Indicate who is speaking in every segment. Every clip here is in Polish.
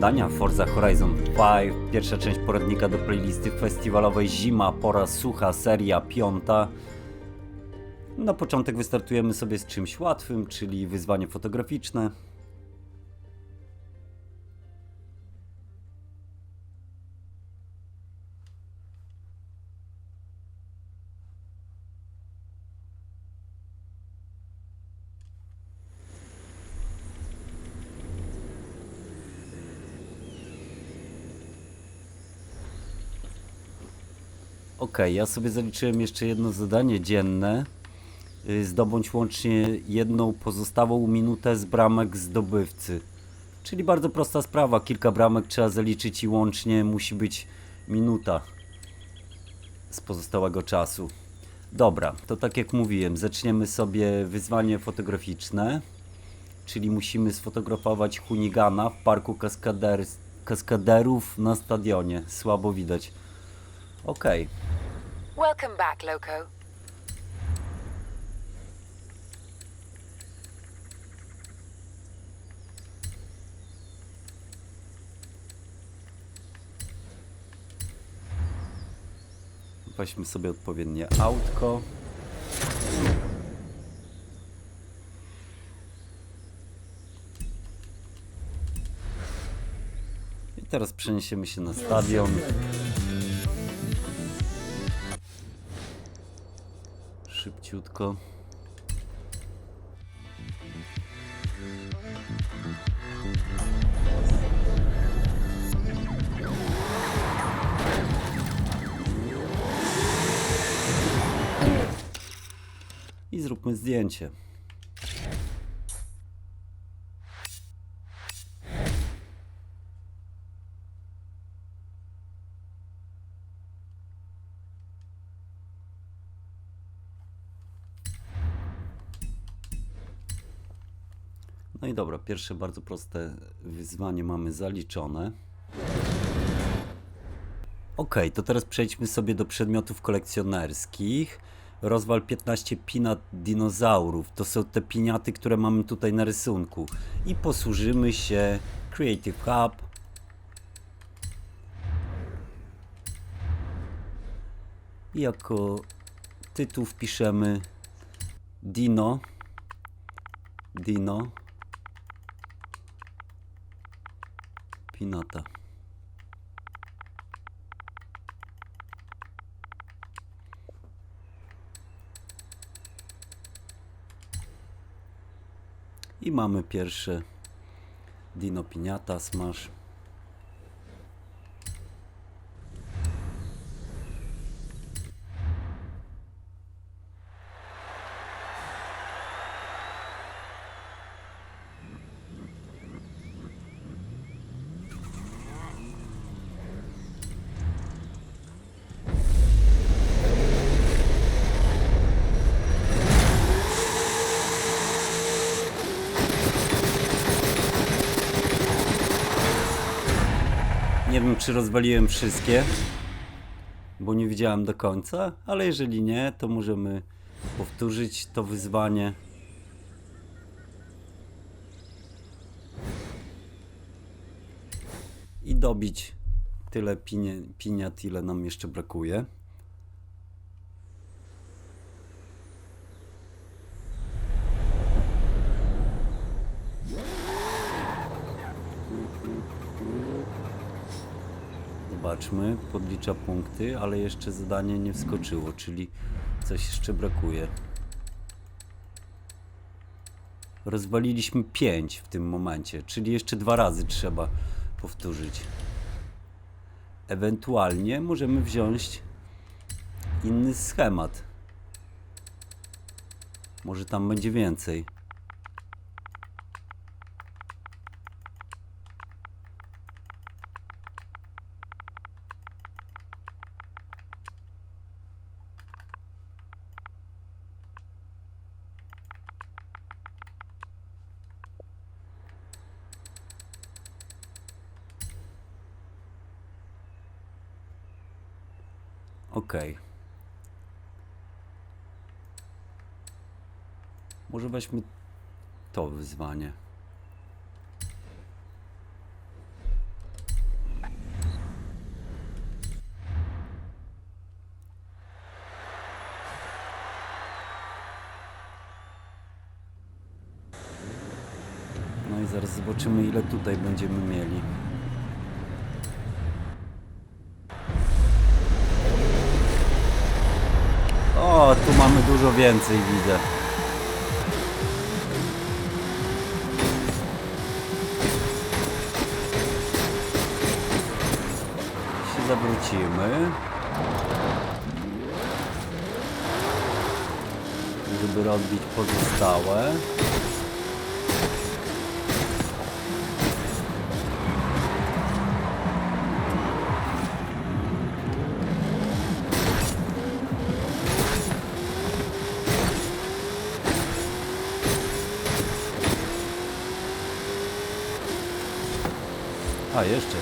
Speaker 1: oglądania Forza Horizon 5, pierwsza część poradnika do playlisty festiwalowej Zima, pora sucha, seria piąta. Na początek wystartujemy sobie z czymś łatwym, czyli wyzwanie fotograficzne. Okej, ja sobie zaliczyłem jeszcze jedno zadanie dzienne. Y, Zdobądź łącznie jedną pozostałą minutę z bramek zdobywcy. Czyli bardzo prosta sprawa, kilka bramek trzeba zaliczyć i łącznie musi być minuta z pozostałego czasu. Dobra, to tak jak mówiłem, zaczniemy sobie wyzwanie fotograficzne, czyli musimy sfotografować Hunigana w parku kaskader kaskaderów na stadionie. Słabo widać. Okej.
Speaker 2: Welcome back, Loco.
Speaker 1: Weźmy sobie odpowiednie autko. I teraz przeniesiemy się na stadion. Szybciutko. I zróbmy zdjęcie. No i dobra, pierwsze bardzo proste wyzwanie mamy zaliczone. Ok, to teraz przejdźmy sobie do przedmiotów kolekcjonerskich. Rozwal 15 pinat dinozaurów. To są te piniaty, które mamy tutaj na rysunku. I posłużymy się Creative Hub. I jako tytuł wpiszemy Dino. Dino. Pinata. I mamy pierwsze Dino Piniata Smash. Czy rozwaliłem wszystkie, bo nie widziałem do końca, ale jeżeli nie, to możemy powtórzyć to wyzwanie. I dobić tyle pinie, piniat, ile nam jeszcze brakuje. Zobaczmy, podlicza punkty, ale jeszcze zadanie nie wskoczyło, czyli coś jeszcze brakuje. Rozwaliliśmy 5 w tym momencie, czyli jeszcze dwa razy trzeba powtórzyć. Ewentualnie możemy wziąć inny schemat. Może tam będzie więcej. OK. Może weźmy to wyzwanie. No i zaraz zobaczymy ile tutaj będziemy mieli. Dużo więcej, widzę. Się zawrócimy. Żeby rozbić pozostałe. A, jeszcze.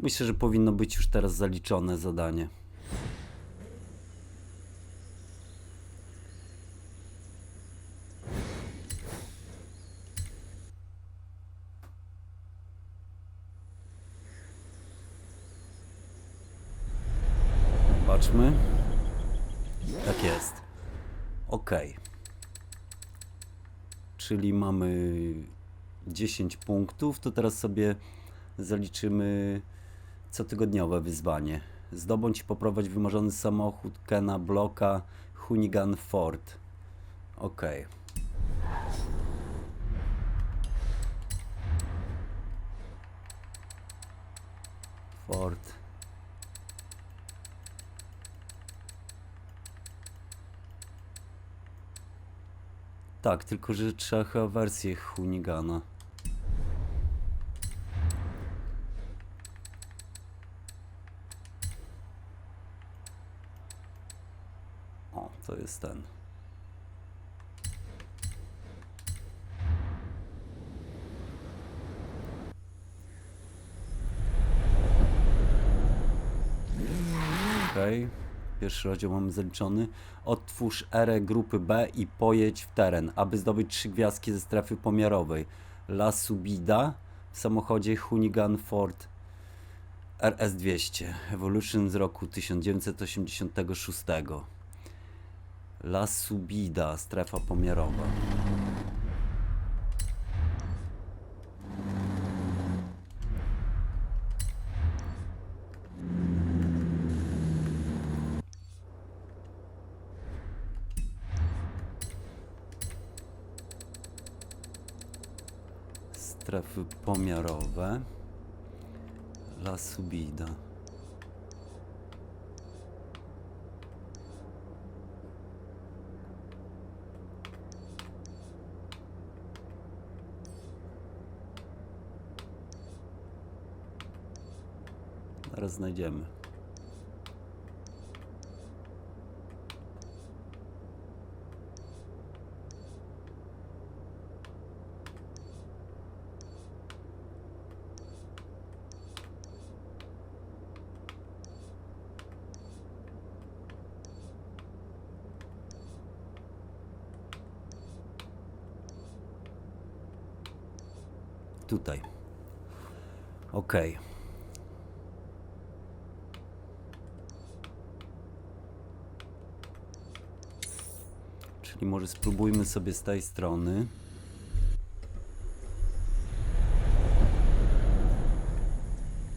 Speaker 1: Myślę, że powinno być już teraz zaliczone zadanie. Zobaczmy. Tak jest. Ok. Czyli mamy 10 punktów. To teraz sobie zaliczymy cotygodniowe wyzwanie. Zdobądź i poprowadź wymarzony samochód Kena Blocka Hunigan Ford. Ok. Ford. Tak, tylko że trzeba chyba wersję Hunigana. O, to jest ten. Okej. Pierwszy rozdział mamy zaliczony. Otwórz erę grupy B i pojedź w teren, aby zdobyć trzy gwiazdki ze strefy pomiarowej. La Subida w samochodzie Hunigan Ford RS200 Evolution z roku 1986. La Subida, strefa pomiarowa. Strefy pomiarowe. La Subida. Zaraz znajdziemy. Tutaj. Ok. Czyli może spróbujmy sobie z tej strony.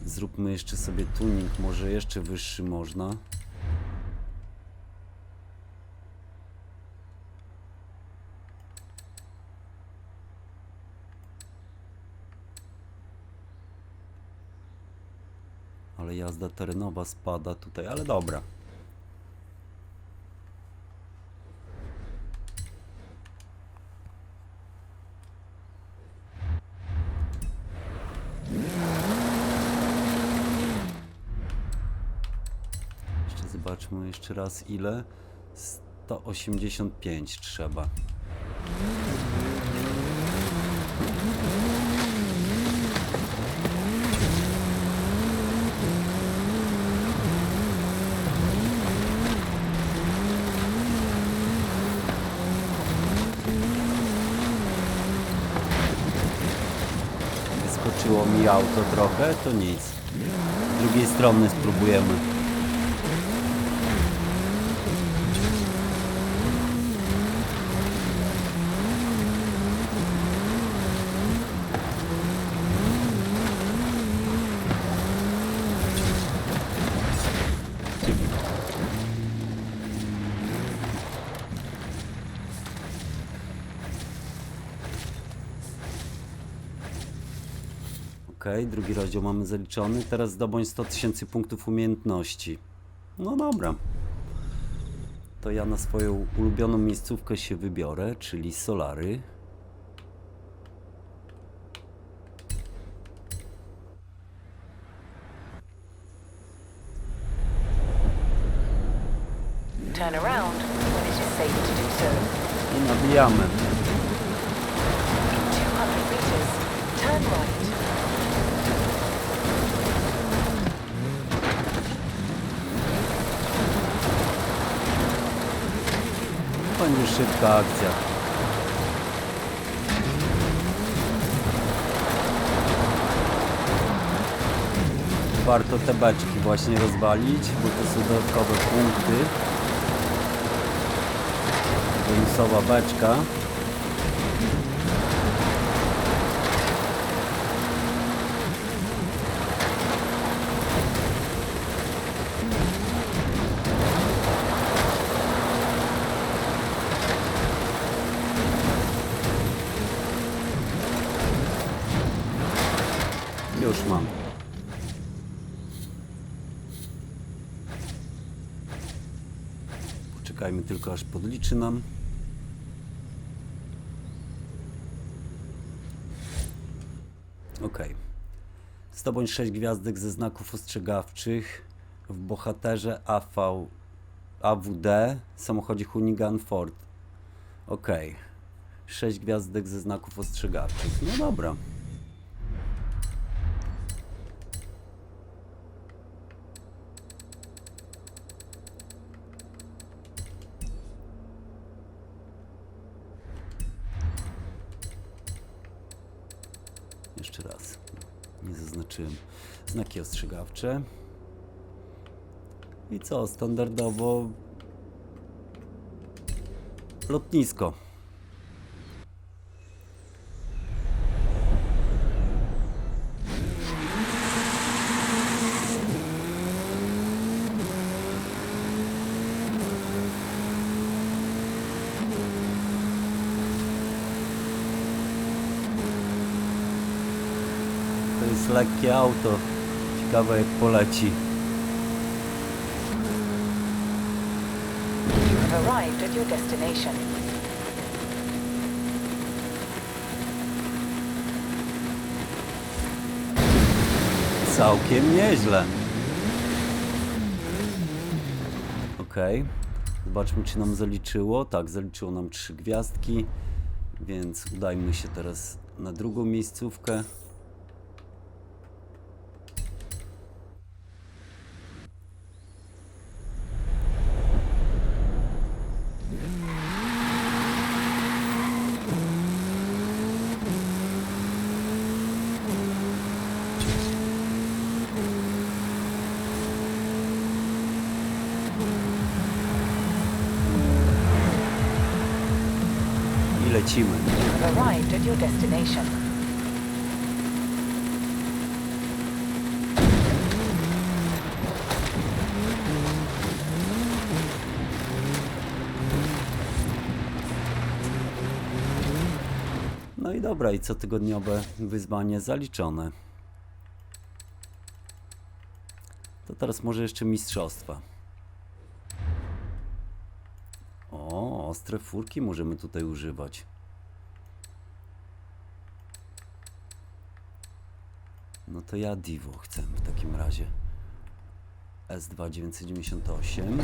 Speaker 1: Zróbmy jeszcze sobie tuning, może jeszcze wyższy można. Ale jazda terenowa spada tutaj, ale dobra. Jeszcze zobaczmy jeszcze raz ile. 185 trzeba. Auto trochę, to nic. Z drugiej strony spróbujemy. Okej, drugi rozdział mamy zaliczony. Teraz zdobądź 100 tysięcy punktów umiejętności. No dobra. To ja na swoją ulubioną miejscówkę się wybiorę, czyli Solary. Będzie szybka akcja. Warto te beczki właśnie rozwalić, bo to są dodatkowe punkty. Bonusowa beczka. Już mam. Aż podliczy nam. Ok. Zdobądź 6 gwiazdek ze znaków ostrzegawczych w bohaterze AV, AWD samochodzie Hunigan Ford. Ok. 6 gwiazdek ze znaków ostrzegawczych. No dobra. Jeszcze raz. Nie zaznaczyłem. Znaki ostrzegawcze. I co? Standardowo lotnisko. To jest lekkie auto. Jak poleci.
Speaker 2: You have arrived at your destination.
Speaker 1: Całkiem nieźle. Okej. Zobaczmy, czy nam zaliczyło. Tak, zaliczyło nam trzy gwiazdki. Więc udajmy się teraz na drugą miejscówkę. Lecimy.
Speaker 2: You have arrived at your destination.
Speaker 1: No i dobra, i cotygodniowe wyzwanie zaliczone. To teraz może jeszcze mistrzostwa. O, ostre furki możemy tutaj używać. No to ja Divo chcę w takim razie. S2 998.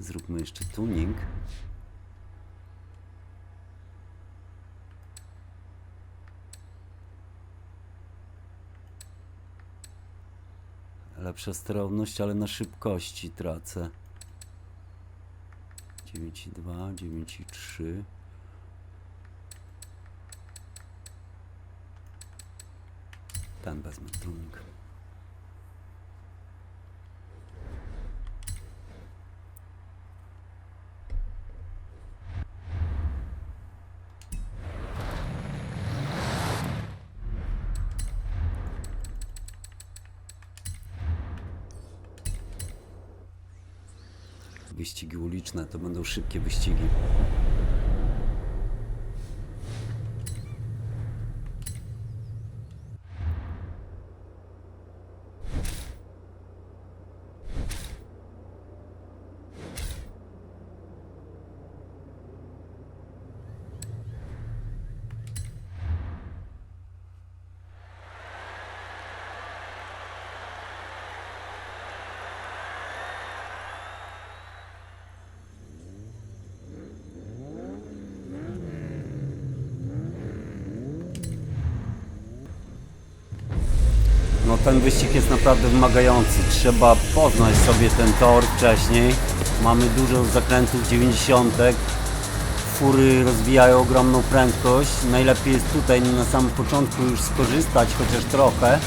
Speaker 1: Zróbmy jeszcze tuning. Lepsza sterowność, ale na szybkości tracę. 9,2, 9,3. Ten wezmę tuning. Uliczne, to będą szybkie wyścigi. Ten wyścig jest naprawdę wymagający. Trzeba poznać sobie ten tor wcześniej. Mamy dużo zakrętów 90. Fury rozwijają ogromną prędkość. Najlepiej jest tutaj na samym początku już skorzystać chociaż trochę.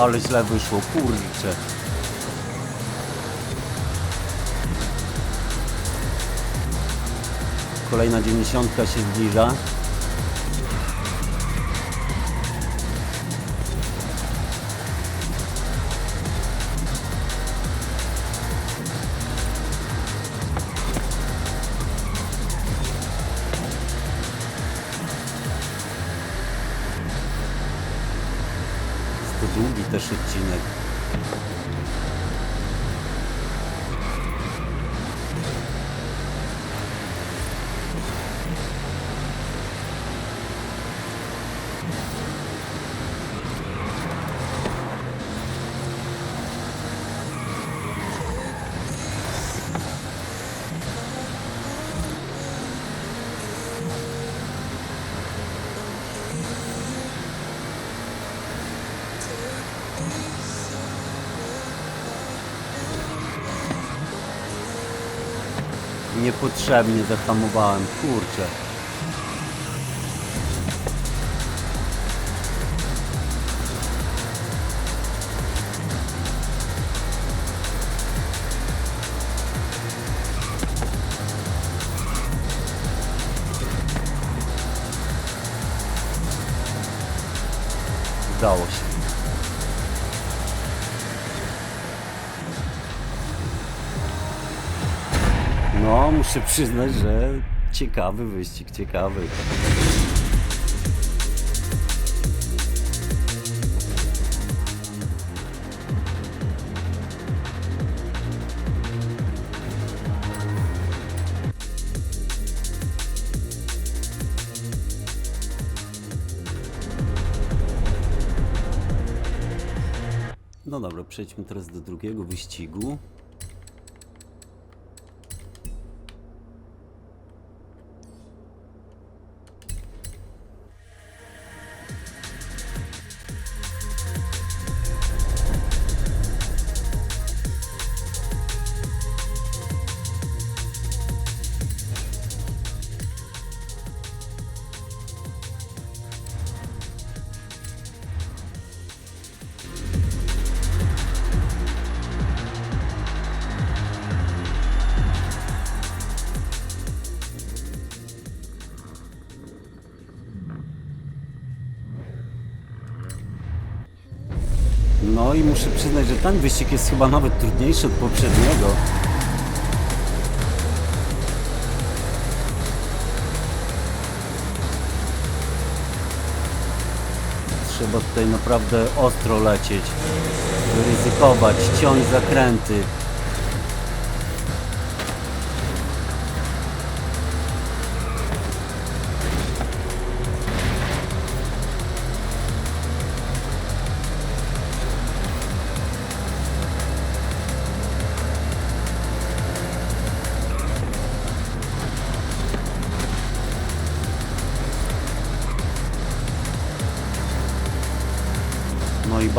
Speaker 1: Ale źle wyszło, kurczę. Kolejna 90 się zbliża. Niepotrzebnie zahamowałem, kurczę. Udało się. No, muszę przyznać, że ciekawy wyścig, ciekawy. No dobra, przejdźmy teraz do drugiego wyścigu. Muszę przyznać, że ten wyścig jest chyba nawet trudniejszy od poprzedniego. Trzeba tutaj naprawdę ostro lecieć, ryzykować, ciąć zakręty.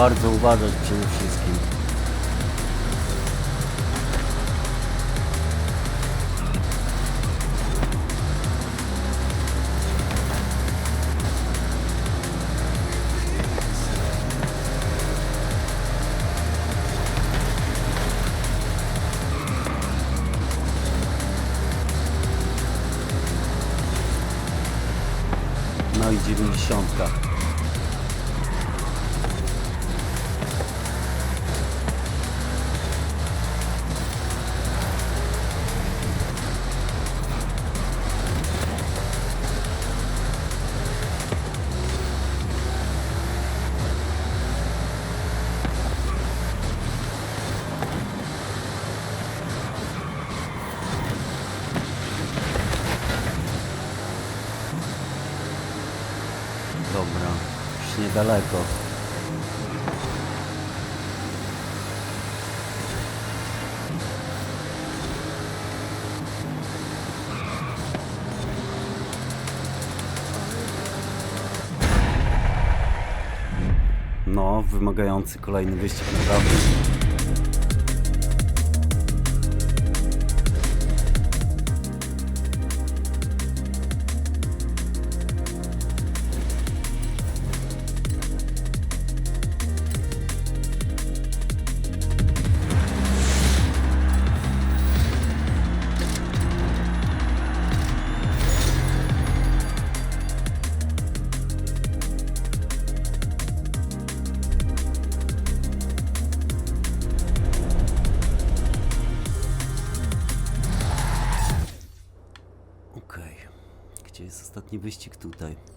Speaker 1: bardzo uważać przede wszystkim. No i dziewięćdziesiątka. Już niedaleko. No, wymagający kolejny wyścig naprawdę. Wyścig?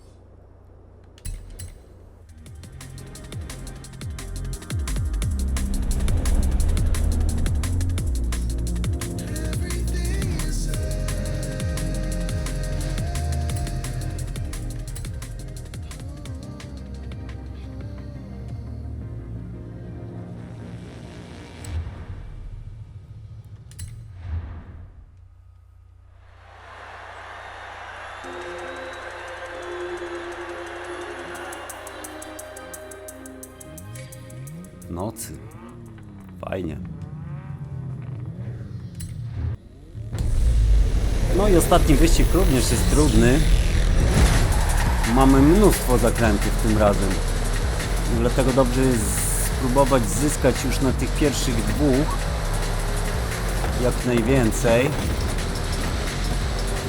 Speaker 1: Nocy. Fajnie. No i ostatni wyścig również jest trudny. Mamy mnóstwo zakrętów tym razem. Dlatego dobrze jest spróbować zyskać już na tych pierwszych dwóch jak najwięcej.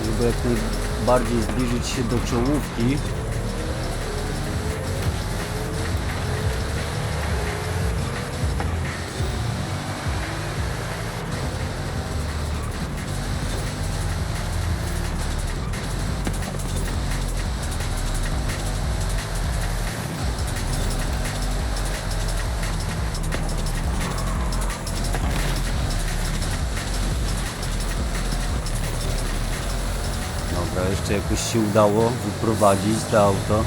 Speaker 1: Żeby jak najbardziej zbliżyć się do czołówki. Jeszcze jakoś się udało wyprowadzić to auto.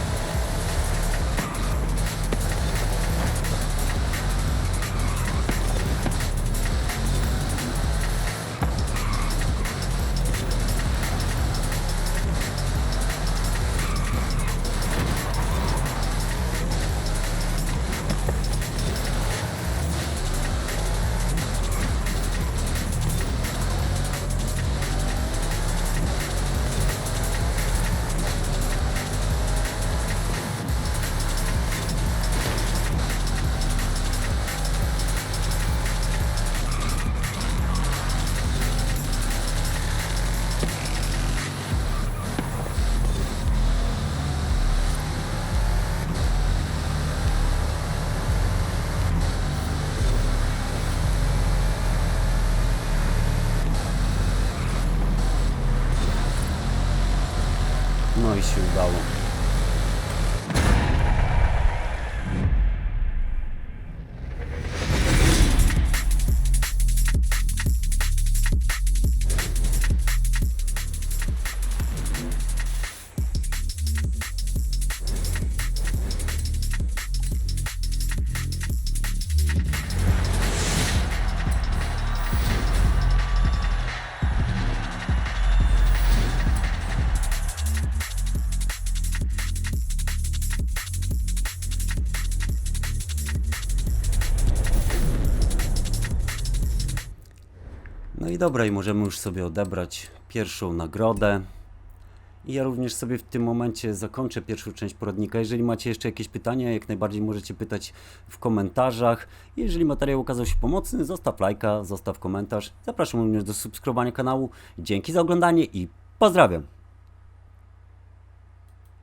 Speaker 1: No i się udało. Dobra, i możemy już sobie odebrać pierwszą nagrodę. I ja również sobie w tym momencie zakończę pierwszą część poradnika. Jeżeli macie jeszcze jakieś pytania, jak najbardziej możecie pytać w komentarzach. Jeżeli materiał okazał się pomocny, zostaw lajka, zostaw komentarz. Zapraszam również do subskrybowania kanału. Dzięki za oglądanie i pozdrawiam.